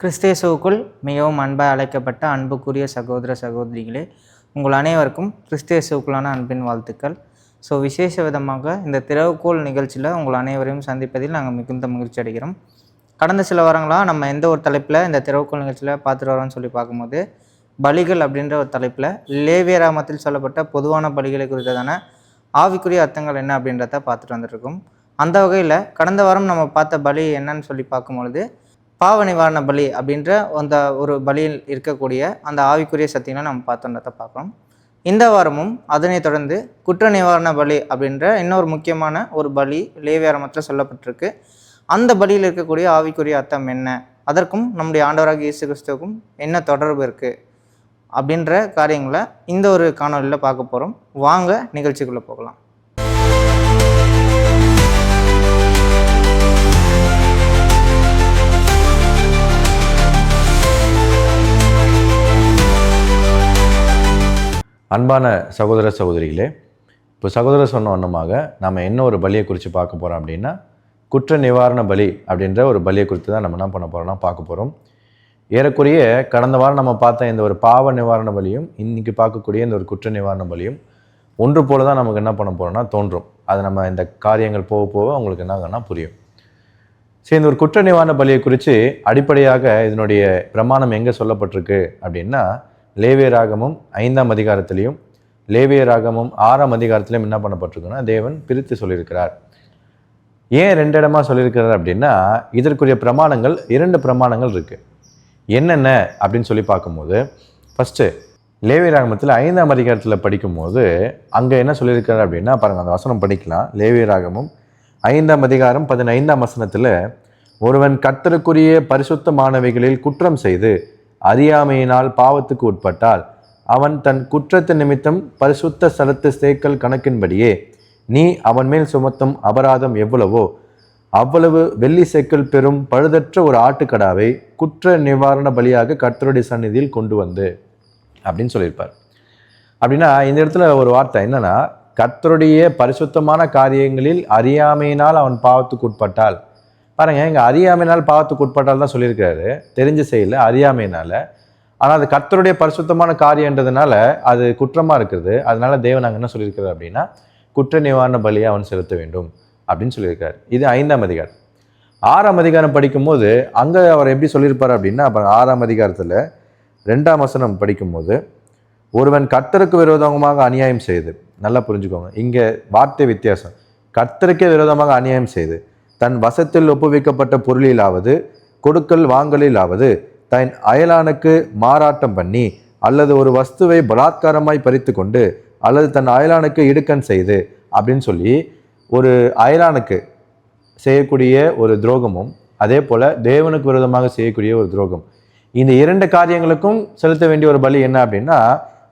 கிறிஸ்தேசுவுக்குள் மிகவும் அன்பாக அழைக்கப்பட்ட அன்புக்குரிய சகோதர சகோதரிகளே உங்கள் அனைவருக்கும் கிறிஸ்தேசுவுக்குள்ளான அன்பின் வாழ்த்துக்கள். ஸோ விசேஷ விதமாக இந்த திறவுகோல் நிகழ்ச்சியில் உங்கள் அனைவரையும் சந்திப்பதில் நாங்கள் மிகுந்த மகிழ்ச்சி அடைகிறோம். கடந்த சில வாரங்களாக நம்ம எந்த ஒரு தலைப்பில் இந்த திறவுகோல் நிகழ்ச்சியில் பார்த்துட்டு வரோம்னு சொல்லி பார்க்கும்போது பலிகள் அப்படின்ற ஒரு தலைப்பில் லேவியராமத்தில் சொல்லப்பட்ட பொதுவான பலிகளை குறித்ததான ஆவிக்குரிய அர்த்தங்கள் என்ன அப்படின்றத பார்த்துட்டு வந்துட்டுருக்கோம் அந்த வகையில் கடந்த வாரம் நம்ம பார்த்த பலி என்னன்னு சொல்லி பார்க்கும்பொழுது பாவ நிவாரண பலி அப்படின்ற அந்த ஒரு பலியில் இருக்கக்கூடிய அந்த ஆவிக்குரிய சத்தியங்களை நம்ம பார்த்தோன்றதை பார்க்குறோம். இந்த வாரமும் அதனைத் தொடர்ந்து குற்ற நிவாரண பலி அப்படின்ற இன்னொரு முக்கியமான ஒரு பலி லேவியாரமத்தில் சொல்லப்பட்டிருக்கு. அந்த பலியில் இருக்கக்கூடிய ஆவிக்குரிய அர்த்தம் என்ன? அதற்கும் நம்முடைய ஆண்டவராக இயேசு கிறிஸ்துவுக்கும் என்ன தொடர்பு இருக்குது அப்படின்ற காரியங்களை இந்த ஒரு காணொலியில் பார்க்க போகிறோம் வாங்க நிகழ்ச்சிக்குள்ளே போகலாம். அன்பான சகோதர சகோதரிகளே இப்போ சகோதரர் சொன்ன வண்ணமாக நம்ம என்ன ஒரு பலியை குறித்து பார்க்க போகிறோம் அப்படின்னா குற்ற நிவாரண பலி அப்படின்ற ஒரு பலியை குறித்து தான் நம்ம என்ன பண்ண போகிறோம்னா பார்க்க போகிறோம் ஏறக்குறைய கடந்த வாரம் நம்ம பார்த்த இந்த ஒரு பாவ நிவாரண பலியும் இன்றைக்கி பார்க்கக்கூடிய இந்த ஒரு குற்ற நிவாரண பலியும் ஒன்று போல தான் நமக்கு என்ன பண்ண போகிறோம்னா தோன்றும். அது நம்ம இந்த காரியங்கள் போக போக உங்களுக்கு என்னங்கன்னா புரியும். சரி இந்த ஒரு குற்ற நிவாரண பலியை குறித்து அடிப்படையாக இதனுடைய பிரமாணம் எங்கே சொல்லப்பட்டிருக்கு அப்படின்னா லேவிய ராகமும் ஐந்தாம் அதிகாரத்திலையும் லேவிய ராகமும் ஆறாம் அதிகாரத்திலையும் என்ன பண்ணப்பட்டிருக்குன்னா தேவன் பிரித்து சொல்லியிருக்கிறார். ஏன் ரெண்டு இடமா சொல்லியிருக்கிறார் அப்படின்னா இதற்குரிய பிரமாணங்கள் இரண்டு பிரமாணங்கள் இருக்குது என்னென்ன அப்படின்னு சொல்லி பார்க்கும்போது ஃபஸ்ட்டு லேவிய ராகமத்தில் ஐந்தாம் அதிகாரத்தில் படிக்கும்போது அங்கே என்ன சொல்லியிருக்கிறார் அப்படின்னா பாருங்கள் அந்த வசனம் படிக்கலாம். லேவிய ராகமும் ஐந்தாம் அதிகாரம் பதினைந்தாம் வசனத்தில் ஒருவன் கர்த்தருக்குரிய பரிசுத்தமானவைகளில் குற்றம் செய்து அறியாமையினால் பாவத்துக்கு உட்பட்டால் அவன் தன் குற்றத்து நிமித்தம் பரிசுத்த ஸ்தலத்து சேக்கல் கணக்கின்படியே நீ அவன் மேல் சுமத்தும் அபராதம் எவ்வளவோ அவ்வளவு வெள்ளி சேக்கல் பெறும் பழுதற்ற ஒரு ஆட்டுக்கடாவை குற்ற நிவாரண பலியாக கர்த்தருடைய சந்நிதியில் கொண்டு வந்து அப்படின்னு சொல்லியிருப்பார். அப்படின்னா இந்த இடத்துல ஒரு வார்த்தை என்னன்னா கர்த்தருடைய பரிசுத்தமான காரியங்களில் அறியாமையினால் அவன் பாவத்துக்கு உட்பட்டால் பாருங்க இங்கே அறியாமையினால் பாவத்துக்கு உட்பட்டால் தான் சொல்லியிருக்காரு தெரிஞ்ச செய்யல அறியாமையினால். ஆனால் அது கர்த்தருடைய பரிசுத்தமான காரியன்றதுனால அது குற்றமாக இருக்குது. அதனால தேவன் அங்கே என்ன சொல்லியிருக்கிறார் அப்படின்னா குற்ற நிவாரண பலியை அவன் செலுத்த வேண்டும் அப்படின்னு சொல்லியிருக்காரு. இது ஐந்தாம் அதிகாரம். ஆறாம் அதிகாரம் படிக்கும்போது அங்கே அவர் எப்படி சொல்லியிருப்பார் அப்படின்னா அப்புறம் ஆறாம் அதிகாரத்தில் ரெண்டாம் வசனம் படிக்கும்போது ஒருவன் கர்த்தருக்கு விரோதமாக அநியாயம் செய்து நல்லா புரிஞ்சுக்கோங்க இங்கே வார்த்தை வித்தியாசம். கர்த்தருக்கே விரோதமாக அநியாயம் செய்து தன் வசத்தில் ஒப்புவிக்கப்பட்ட பொருளிலாவது கொடுக்கல் வாங்கலிலாவது தன் அயலானுக்கு மாறாட்டம் பண்ணி அல்லது ஒரு வஸ்துவை பலாத்காரமாய் பறித்து கொண்டு அல்லது தன் அயலானுக்கு இடுக்கன் செய்து அப்படின்னு சொல்லி ஒரு அயலானுக்கு செய்யக்கூடிய ஒரு துரோகமும் அதே போல் தேவனுக்கு விரோதமாக செய்யக்கூடிய ஒரு துரோகம். இந்த இரண்டு காரியங்களுக்கும் செலுத்த வேண்டிய ஒரு பலி என்ன அப்படின்னா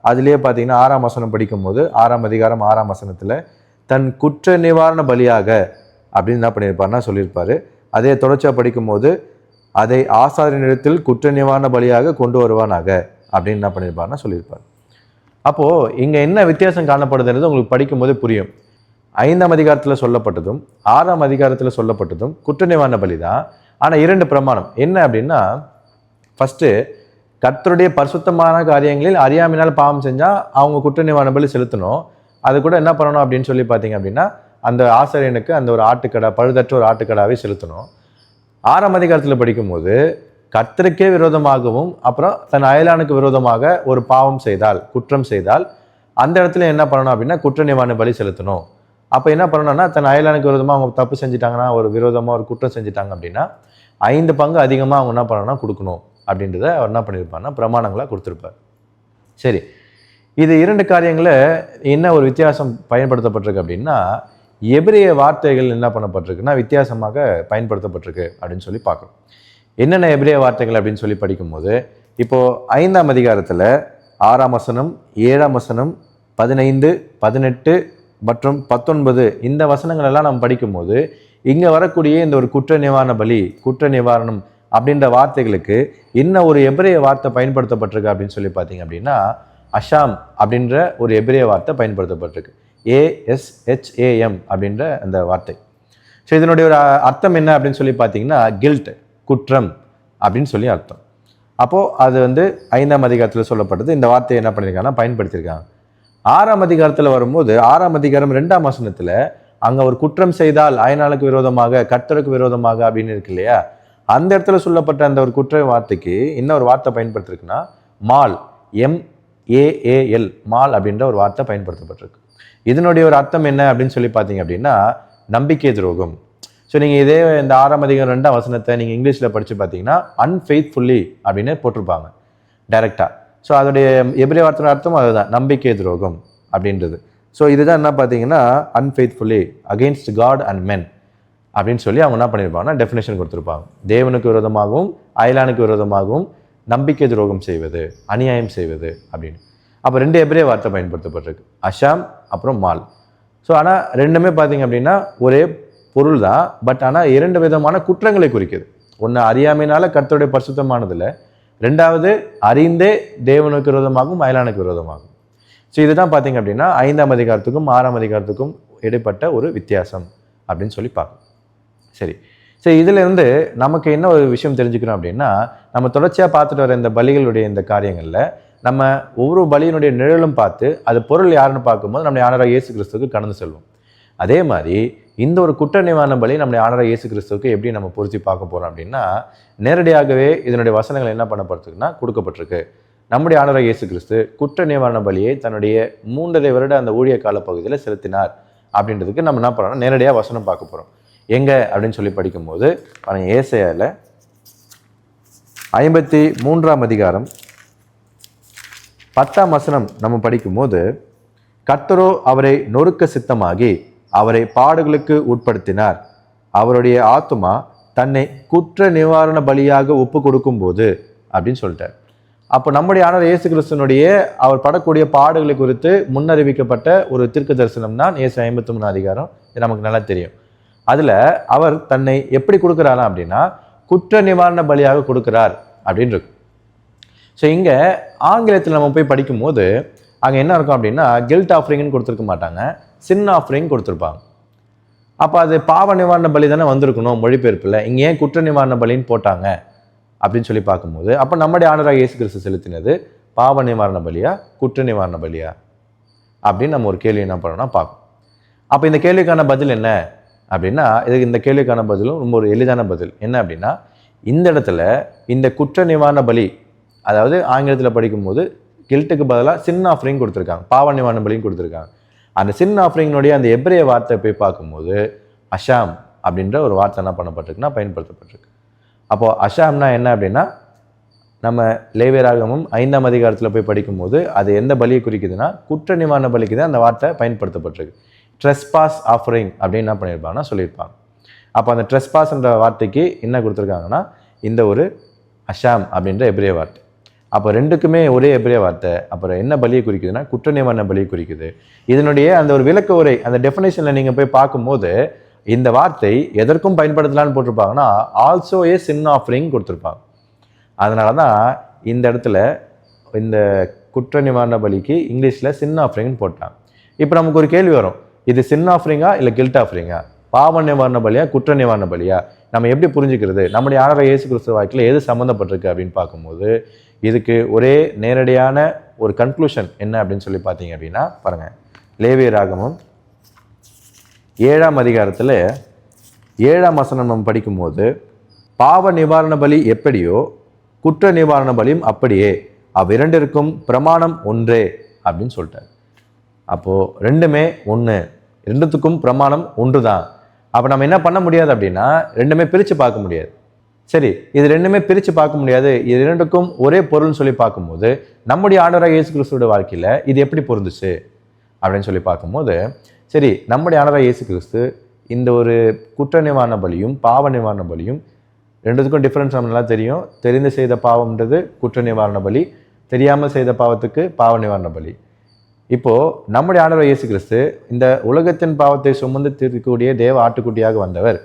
அதுலேயே பார்த்தீங்கன்னா ஆறாம் வசனம் படிக்கும்போது ஆறாம் அதிகாரம் ஆறாம் வசனத்தில் தன் குற்ற நிவாரண பலியாக அப்படின்னு என்ன பண்ணியிருப்பாருன்னா சொல்லியிருப்பார். அதே தொடர்ச்சியாக படிக்கும்போது அதை ஆசாரியனிடத்தில் குற்ற நிவாரண பலியாக கொண்டு வருவானாக? அப்படின்னு என்ன பண்ணியிருப்பார்னா சொல்லியிருப்பார். அப்போது இங்கே என்ன வித்தியாசம் காணப்படுதுன்றது உங்களுக்கு படிக்கும்போது புரியும். ஐந்தாம் அதிகாரத்தில் சொல்லப்பட்டதும் ஆறாம் அதிகாரத்தில் சொல்லப்பட்டதும் குற்ற நிவாரண பலி தான் ஆனால் இரண்டு பிரமாணம். என்ன அப்படின்னா ஃபஸ்ட்டு கர்த்தருடைய பரிசுத்தமான காரியங்களில் அறியாமையினால் பாவம் செஞ்சால் அவங்க குற்ற நிவாரண பலி செலுத்தணும். அது கூட என்ன பண்ணணும் அப்படின்னு சொல்லி பார்த்தீங்க அப்படின்னா அந்த ஆசிரியனுக்கு அந்த ஒரு ஆட்டுக்கடா பழுதற்ற ஒரு ஆட்டுக்கடாவை செலுத்தணும். ஆறாம் அதிகாரத்தில் படிக்கும்போது கர்த்தருக்கே விரோதமாகவும் அப்புறம் தன் அயலானுக்கு விரோதமாக ஒரு பாவம் செய்தால் குற்றம் செய்தால் அந்த இடத்துல என்ன பண்ணணும் அப்படின்னா குற்ற நிவாரண பலி செலுத்தணும். அப்போ என்ன பண்ணணும்னா தன் அயலானுக்கு விரோதமாக அவங்க தப்பு செஞ்சுட்டாங்கன்னா ஒரு விரோதமாக ஒரு குற்றம் செஞ்சுட்டாங்க அப்படின்னா ஐந்து பங்கு அதிகமாக அவங்க என்ன பண்ணணும்னா கொடுக்கணும் அப்படின்றத அவர் என்ன பண்ணியிருப்பாருன்னா பிரமாணங்களாக கொடுத்துருப்பார். சரி. இது இரண்டு காரியங்களில் என்ன ஒரு வித்தியாசம் பயன்படுத்தப்பட்டிருக்கு அப்படின்னா எபிரிய வார்த்தைகள் என்ன பண்ணப்பட்டிருக்குன்னா வித்தியாசமாக பயன்படுத்தப்பட்டிருக்கு அப்படின்னு சொல்லி பார்க்குறோம் என்னென்ன எபிரிய வார்த்தைகள் அப்படின்னு சொல்லி படிக்கும்போது இப்போது ஐந்தாம் அதிகாரத்தில் ஆறாம் வசனம் ஏழாம் வசனம் பதினைந்து பதினெட்டு மற்றும் பத்தொன்பது இந்த வசனங்கள் எல்லாம் நம்ம படிக்கும்போது இங்கே வரக்கூடிய இந்த ஒரு குற்ற நிவாரண பலி குற்ற நிவாரணம் அப்படின்ற வார்த்தைகளுக்கு என்ன ஒரு எபிரிய வார்த்தை பயன்படுத்தப்பட்டிருக்கு அப்படின்னு சொல்லி பார்த்தீங்க அப்படின்னா அஷாம் அப்படின்ற ஒரு எபிரிய வார்த்தை பயன்படுத்தப்பட்டிருக்கு. ஏஎஸ்ஹெச்ஏஎம் அப்படின்ற அந்த வார்த்தை. ஸோ இதனுடைய ஒரு அ- அர்த்தம் என்ன அப்படின்னு சொல்லி பார்த்தீங்கன்னா கில்ட் குற்றம் அப்படின்னு சொல்லி அர்த்தம். அப்போது அது வந்து ஐந்தாம் அதிகாரத்தில் சொல்லப்பட்டது. இந்த வார்த்தையை என்ன பண்ணியிருக்காங்கன்னா பயன்படுத்தியிருக்காங்க ஆறாம் அதிகாரத்தில் வரும்போது ஆறாம் அதிகாரம் ரெண்டாம் வசனத்தில் அங்கே ஒரு குற்றம் செய்தால் அயனாளுக்கு விரோதமாக கர்த்தருக்கு விரோதமாக அப்படின்னு இருக்கு இல்லையா? அந்த இடத்துல சொல்லப்பட்ட அந்த ஒரு குற்ற வார்த்தைக்கு இன்னொரு வார்த்தை பயன்படுத்திருக்குன்னா மால் எம் ஏஏஎல் மால் அப்படின்ற ஒரு வார்த்தை பயன்படுத்தப்பட்டிருக்கு. இதனுடைய ஒரு அர்த்தம் என்ன அப்படின்னு சொல்லி பார்த்தீங்க அப்படின்னா நம்பிக்கை துரோகம். ஸோ நீங்கள் இதே இந்த ஆறாம் அதிகம் ரெண்டாம் வசனத்தை நீங்கள் இங்கிலீஷில் படித்து பார்த்தீங்கன்னா அன்ஃபெய்த்ஃபுல்லி அப்படின்னு போட்டிருப்பாங்க டைரெக்டாக ஸோ அதோடைய எப்படி வார்த்தையோட அர்த்தம் அதுதான் நம்பிக்கை துரோகம் அப்படின்றது. ஸோ இதுதான் என்ன பார்த்தீங்கன்னா unfaithfully against God and men அப்படின்னு சொல்லி அவங்க என்ன பண்ணியிருப்பாங்கன்னா டெஃபினேஷன் கொடுத்துருப்பாங்க. தேவனுக்கு விரோதமாகவும் அயலானுக்கு விரோதமாகவும் நம்பிக்கை துரோகம் செய்வது அநியாயம் செய்வது அப்படின்னு. அப்போ ரெண்டு எபிரே வார்த்தை பயன்படுத்தப்பட்டிருக்கு. அஷாம் அப்புறம் மால். ஸோ ஆனால் ரெண்டுமே பார்த்தீங்க அப்படின்னா ஒரே பொருள் தான் பட் ஆனால் இரண்டு விதமான குற்றங்களை குறிக்குது. ஒன்று அறியாமையினால கர்த்தருடைய பரிசுத்தமானதில் ரெண்டாவது அறிந்தே தேவனுக்கு விரோதமாகவும் அயலானுக்கு விரோதமாகும் ஸோ இதுதான் பார்த்தீங்க அப்படின்னா ஐந்தாம் அதிகாரத்துக்கும் ஆறாம் அதிகாரத்துக்கும் இடைப்பட்ட ஒரு வித்தியாசம் அப்படின்னு சொல்லி பார்க்கணும். சரி. சரி இதுலேருந்து நமக்கு என்ன ஒரு விஷயம் தெரிஞ்சுக்கணும் அப்படின்னா நம்ம தொடர்ச்சியாக பார்த்துட்டு வர இந்த பலிகளுடைய இந்த காரியங்களில் நம்ம ஒவ்வொரு பலியினுடைய நிழலும் பார்த்து அது பொருள் யாருன்னு பார்க்கும்போது நம்முடைய ஆனராக இயேசு கிறிஸ்துவுக்கு கடந்து செல்வோம். அதே மாதிரி இந்த ஒரு குற்ற நிவாரண பலி நம்முடைய ஆனராக இயேசு கிறிஸ்துவுக்கு எப்படி நம்ம பொருத்தி பார்க்க போகிறோம் அப்படின்னா நேரடியாகவே இதனுடைய வசனங்கள் என்ன பண்ணப்படுறதுக்குன்னா கொடுக்கப்பட்டிருக்கு. நம்முடைய ஆனராக இயேசு கிறிஸ்து குற்ற நிவாரண பலியை தன்னுடைய மூன்றரை வருட அந்த ஊழிய கால பகுதியில் செலுத்தினார் அப்படின்றதுக்கு நம்ம என்ன பண்ணோம்னா நேரடியாக வசனம் பார்க்க போகிறோம் எங்கே அப்படின்னு சொல்லி படிக்கும்போது பாருங்க ஏசையால ஐம்பத்தி மூன்றாம் அதிகாரம் பத்தாம் வசனம் நம்ம படிக்கும்போது கர்த்தரோ அவரை நொறுக்க சித்தமாகி அவரை பாடுகளுக்கு உட்படுத்தினார். அவருடைய ஆத்துமா தன்னை குற்ற நிவாரண பலியாக ஒப்பு கொடுக்கும்போது அப்படின்னு சொல்லிட்டார். அப்போ நம்முடைய ஆனர் இயேசு கிறிஸ்தனுடைய அவர் படக்கூடிய பாடுகளை குறித்து முன்னறிவிக்கப்பட்ட ஒரு தீர்க்க தரிசனம் தான் இயேசு ஐம்பத்தி மூணு அதிகாரம். இது நமக்கு நல்லா தெரியும். அதில் அவர் தன்னை எப்படி கொடுக்குறாராம் அப்படின்னா குற்ற நிவாரண பலியாக கொடுக்குறார் அப்படின்னு இருக்கு ஸோ இங்கே ஆங்கிலத்தில் நம்ம போய் படிக்கும்போது அங்கே என்ன இருக்கும் அப்படின்னா கில்ட் ஆஃபரிங்னு கொடுத்துருக்க மாட்டாங்க. சின் ஆஃபரிங் கொடுத்துருப்பாங்க. அப்போ அது பாவ நிவாரண பலி தானே வந்திருக்கணும் மொழிபெயர்ப்பில். இங்கே ஏன் குற்ற நிவாரண பலின்னு போட்டாங்க? அப்படின்னு சொல்லி பார்க்கும்போது அப்போ நம்முடைய ஆண்டராக இயேசு கிறிஸ்து செலுத்தினது பாவ நிவாரண பலியா குற்ற நிவாரண பலியா? அப்படின்னு நம்ம ஒரு கேள்வி என்ன பண்ணோம்னா பார்ப்போம் அப்போ இந்த கேள்விக்கான பதில் என்ன? அப்படின்னா இதுக்கு இந்த கேள்விக்கான பதிலும் ரொம்ப ஒரு எளிதான பதில். என்ன அப்படின்னா இந்த இடத்துல இந்த குற்ற நிவாரண பலி அதாவது ஆங்கிலத்தில் படிக்கும்போது கில்ட்டுக்கு பதிலாக சின்ன ஆஃபரிங் கொடுத்துருக்காங்க. பாவ நிவாரண பலியும் கொடுத்துருக்காங்க. அந்த சின்ன ஆஃபரிங்கினுடைய அந்த எப்ரே வார்த்தை போய் பார்க்கும்போது அஷாம் அப்படின்ற ஒரு வார்த்தை என்ன பண்ணப்பட்டிருக்குன்னா பயன்படுத்தப்பட்டிருக்கு. அப்போது அஷாம்னா என்ன அப்படின்னா நம்ம லேவியராகமும் ஐந்தாம் அதிகாரத்தில் போய் படிக்கும்போது அது எந்த பலியை குறிக்குதுன்னா குற்ற நிவாரண பலிக்கு தான் அந்த வார்த்தை பயன்படுத்தப்பட்டிருக்கு. ட்ரெஸ்பாஸ் ஆஃபரிங் அப்படின்னு என்ன பண்ணியிருப்பாங்கன்னா சொல்லியிருப்பாங்க. அப்போ அந்த ட்ரெஸ்பாஸ்ன்ற வார்த்தைக்கு என்ன கொடுத்துருக்காங்கன்னா இந்த ஒரு அஷாம் அப்படின்ற எப்ரிய வார்த்தை. அப்போ ரெண்டுக்குமே ஒரே பெரிய வார்த்தை. அப்புறம் என்ன பலியை குறிக்குதுன்னா குற்ற நிவாரண பலியை குறிக்குது. இதனுடைய அந்த ஒரு விளக்க உரை அந்த டெஃபினேஷனில் நீங்கள் போய் பார்க்கும்போது இந்த வார்த்தை எதற்கும் பயன்படுத்தலான்னு போட்டிருப்பாங்கன்னா ஆல்சோ ஏ சின் ஆஃபரிங் கொடுத்துருப்பாங்க. அதனால தான் இந்த இடத்துல இந்த குற்ற நிவாரண பலிக்கு இங்கிலீஷில் சின் ஆஃபரிங்னு போட்டாங்க. இப்போ நமக்கு ஒரு கேள்வி வரும். இது சின் ஆஃபரிங்கா இல்லை கில்ட் ஆஃபரிங்கா பாவ நிவாரண பலியா குற்ற நிவாரண பலியா? நம்ம எப்படி புரிஞ்சுக்கிறது? நம்முடைய ஆனர இயேசு கிறிஸ்துவ வாழ்க்கையில் எது சம்மந்தப்பட்டிருக்கு அப்படின்னு பார்க்கும்போது இதுக்கு ஒரே நேரடியான ஒரு கன்க்ளூஷன் என்ன அப்படின்னு சொல்லி பார்த்தீங்க அப்படின்னா பாருங்கள் லேவிய ராகமம் ஏழாம் அதிகாரத்தில் ஏழாம் வசனம் நம்ம படிக்கும்போது பாவ நிவாரண பலி எப்படியோ குற்ற நிவாரண பலியும் அப்படியே அவ்விரண்டிற்கும் பிரமாணம் ஒன்றே அப்படின்னு சொல்லிட்டார். அப்போது ரெண்டுமே ஒன்று ரெண்டுத்துக்கும் பிரமாணம் ஒன்று தான் அப்போ நம்ம என்ன பண்ண முடியாது அப்படின்னா ரெண்டுமே பிரித்து பார்க்க முடியாது. சரி இது ரெண்டுமே பிரித்து பார்க்க முடியாது. இது ரெண்டுக்கும் ஒரே பொருள்னு சொல்லி பார்க்கும்போது நம்முடைய ஆண்டவராக இயேசு கிறிஸ்துவோட வாழ்க்கையில் இது எப்படி பொருந்துச்சு? அப்படின்னு சொல்லி பார்க்கும்போது சரி நம்முடைய ஆண்டவராக இயேசு கிறிஸ்து இந்த ஒரு குற்ற நிவாரண பலியும் பாவ நிவாரண பலியும் ரெண்டுத்துக்கும் டிஃப்ரென்ஸ் நம்ம நல்லா தெரியும். தெரிந்து செய்த பாவம்ன்றது குற்ற நிவாரண பலி தெரியாமல் செய்த பாவத்துக்கு பாவ நிவாரண பலி. இப்போது நம்முடைய ஆண்டவர் இயேசு கிறிஸ்து இந்த உலகத்தின் பாவத்தை சுமந்து தீர்க்கக்கூடிய தேவ ஆட்டுக்குட்டியாக வந்தவர்.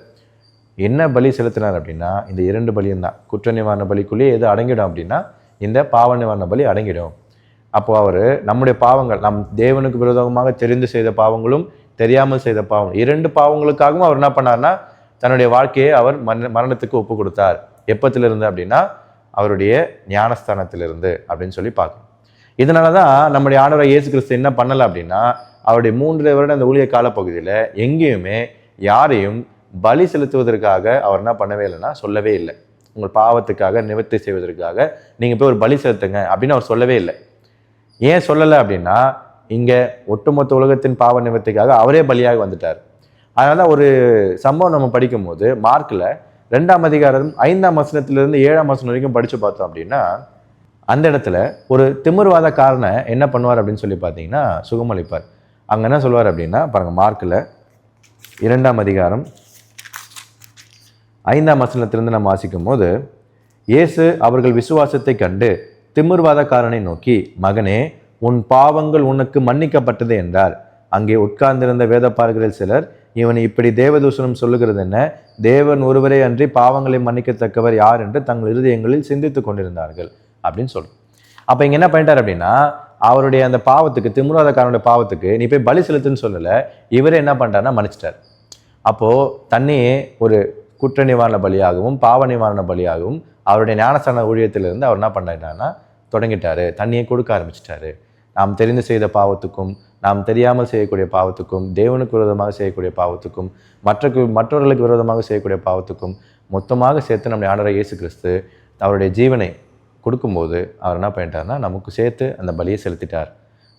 என்ன பலி செலுத்தினார் அப்படின்னா இந்த இரண்டு பலியும் தான். குற்ற நிவாரண பலிக்குள்ளேயே எது அடங்கிடும் அப்படின்னா இந்த பாவ நிவாரண பலி அடங்கிடும். அப்போது அவர் நம்முடைய பாவங்கள் நம் தேவனுக்கு விரோதமாக தெரிந்து செய்த பாவங்களும் தெரியாமல் செய்த பாவம் இரண்டு பாவங்களுக்காகவும் அவர் என்ன பண்ணார்னா தன்னுடைய வாழ்க்கையை அவர் மரண மரணத்துக்கு ஒப்பு கொடுத்தார். எப்பத்திலிருந்து அப்படின்னா அவருடைய ஞானஸ்தானத்திலிருந்து அப்படின்னு சொல்லி பார்க்கணும். இதனால தான் நம்முடைய ஆண்டவர் இயேசு கிறிஸ்து என்ன பண்ணலை அப்படின்னா அவருடைய மூன்று வருட அந்த ஊழிய காலப்பகுதியில் எங்கேயுமே யாரையும் பலி செலுத்துவதற்காக அவர் என்ன பண்ணவே இல்லைன்னா சொல்லவே இல்லை. உங்கள் பாவத்துக்காக நிவர்த்தி செய்வதற்காக நீங்கள் போய் ஒரு பலி செலுத்துங்க அப்படின்னு அவர் சொல்லவே இல்லை. ஏன் சொல்லலை அப்படின்னா இங்கே ஒட்டுமொத்த உலகத்தின் பாவ நிவர்த்திக்காக அவரே பலியாக வந்துட்டார். அதனால தான் ஒரு சம்பவம் நம்ம படிக்கும்போது மார்க்கில் ரெண்டாம் அதிகாரம் ஐந்தாம் வசனத்திலிருந்து ஏழாம் வசனம் வரைக்கும் படித்து பார்த்தோம் அப்படின்னா அந்த இடத்துல ஒரு திமிர்வாதக்காரனை என்ன பண்ணுவார் அப்படின்னு சொல்லி பார்த்தீங்கன்னா சுகமளிப்பார். அங்கே என்ன சொல்லுவார் அப்படின்னா பாருங்கள் மார்க்கில் இரண்டாம் அதிகாரம் ஐந்தாம் வசனத்திலிருந்து நம்ம வாசிக்கும் போது இயேசு அவர்கள் விசுவாசத்தை கண்டு திமிர்வாதக்காரனை நோக்கி மகனே உன் பாவங்கள் உனக்கு மன்னிக்கப்பட்டது என்றார். அங்கே உட்கார்ந்திருந்த வேதப்பார்களில் சிலர் இவன் இப்படி தேவதூஷணம் சொல்லுகிறது என்ன? தேவன் ஒருவரே அன்றி பாவங்களை மன்னிக்கத்தக்கவர் யார் என்று தங்கள் இருதயங்களில் சிந்தித்துக் கொண்டிருந்தார்கள். அப்படின்னு சொல்லும் அப்போ இங்கே என்ன பண்ணிட்டார் அப்படின்னா அவருடைய அந்த பாவத்துக்கு திமிர்வாதக்காரனுடைய பாவத்துக்கு நீ போய் பலி செலுத்துன்னு சொல்லலை. இவரே என்ன பண்ணிட்டாருன்னா மன்னிச்சிட்டார். அப்போது தன்னையே ஒரு குற்ற நிவாரண பலியாகவும் பாவ நிவாரண பலியாகவும் அவருடைய ஞானஸ்தான ஊழியத்திலிருந்து அவர் என்ன பண்ணிட்டாருன்னா தொடங்கிட்டாரு. தண்ணியை கொடுக்க ஆரம்பிச்சிட்டாரு. நாம் தெரிந்து செய்த பாவத்துக்கும் நாம் தெரியாமல் செய்யக்கூடிய பாவத்துக்கும் தேவனுக்கு விரோதமாக செய்யக்கூடிய பாவத்துக்கும் மற்ற மற்றவர்களுக்கு விரோதமாக செய்யக்கூடிய பாவத்துக்கும் மொத்தமாக சேர்த்து நம்முடைய ஆண்டவர் இயேசு கிறிஸ்து அவருடைய ஜீவனை கொடுக்கும்போது அவர் என்ன பண்ணிட்டாருன்னா நமக்கு சேர்த்து அந்த பலியை செலுத்திட்டார்.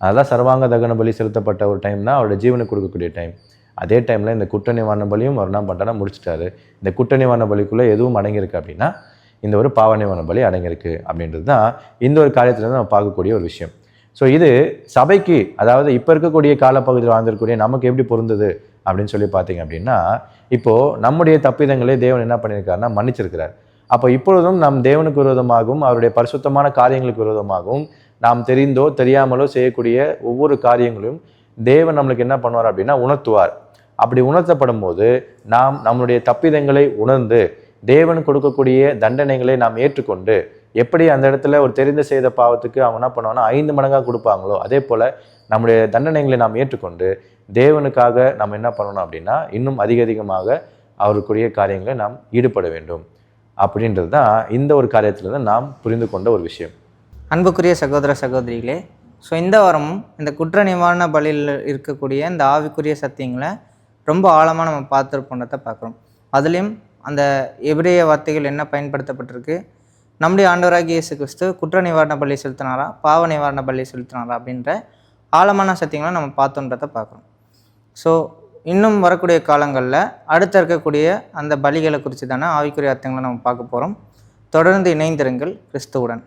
அதான் சர்வாங்க தகன பலி செலுத்தப்பட்ட ஒரு டைம் தான் அவருடைய ஜீவனை கொடுக்கக்கூடிய டைம் அதே டைமில் இந்த குற்ற நிவாரண பலியும் அவர் என்ன பண்ணிட்டாருன்னா முடிச்சிட்டாரு. இந்த குற்ற நிவாரண பலிக்குள்ளே எதுவும் அடங்கியிருக்கு அப்படின்னா இந்த ஒரு பாவ நிவாரண பலி அடங்கியிருக்கு அப்படின்றது தான் இந்த ஒரு காரியத்தில் நம்ம பார்க்கக்கூடிய ஒரு விஷயம். ஸோ இது சபைக்கு அதாவது இப்போ இருக்கக்கூடிய காலப்பகுதியில் வாழ்ந்திருக்கக்கூடிய நமக்கு எப்படி பொருந்தது அப்படின்னு சொல்லி பார்த்தீங்க அப்படின்னா இப்போது நம்முடைய தப்பிதங்களே தேவன் என்ன பண்ணியிருக்காருன்னா மன்னிச்சிருக்கிறார். அப்போ இப்பொழுதும் நம் தேவனுக்கு விரோதமாகவும் அவருடைய பரிசுத்தமான காரியங்களுக்கு விரோதமாகவும் நாம் தெரிந்தோ தெரியாமலோ செய்யக்கூடிய ஒவ்வொரு காரியங்களையும் தேவன் நம்மளுக்கு என்ன பண்ணுவார் அப்படின்னா உணர்த்துவார். அப்படி உணர்த்தப்படும் போது நாம் நம்மளுடைய தப்பிதங்களை உணர்ந்து தேவன் கொடுக்கக்கூடிய தண்டனைகளை நாம் ஏற்றுக்கொண்டு எப்படி அந்த இடத்துல ஒரு தெரிந்து செய்த பாவத்துக்கு அவங்க என்ன பண்ணுவாங்கன்னா ஐந்து மடங்காக கொடுப்பாங்களோ அதே போல் நம்முடைய தண்டனைகளை நாம் ஏற்றுக்கொண்டு தேவனுக்காக நம்ம என்ன பண்ணணும் அப்படின்னா இன்னும் அதிக அதிகமாக அவருக்குரிய காரியங்களை நாம் ஈடுபட வேண்டும். அப்படின்றது தான் இந்த ஒரு காரியத்தில் தான் நாம் புரிந்து கொண்ட ஒரு விஷயம். அன்புக்குரிய சகோதர சகோதரிகளே ஸோ இந்த வாரமும் இந்த குற்ற நிவாரண பலியில் இருக்கக்கூடிய இந்த ஆவிக்குரிய சத்தியங்களை ரொம்ப ஆழமாக நம்ம பார்த்துருப்போன்றதை பார்க்குறோம். அதுலேயும் அந்த எபிரேய வார்த்தைகள் என்ன பயன்படுத்தப்பட்டிருக்கு? நம்முடைய ஆண்டவராகி இயேசு கிறிஸ்து குற்ற நிவாரண பள்ளி செலுத்தினாரா பாவ நிவாரண பள்ளி செலுத்தினாரா அப்படின்ற ஆழமான சத்தியங்களை நம்ம பார்த்தோன்றதை பார்க்குறோம். ஸோ இன்னும் வரக்கூடிய காலங்களில் அடுத்து இருக்கக்கூடிய அந்த பலிகளை குறித்து தானே ஆவிக்குரிய அர்த்தங்களை நம்ம பார்க்க போகிறோம் தொடர்ந்து இணைந்திருங்கள் கிறிஸ்துவுடன்.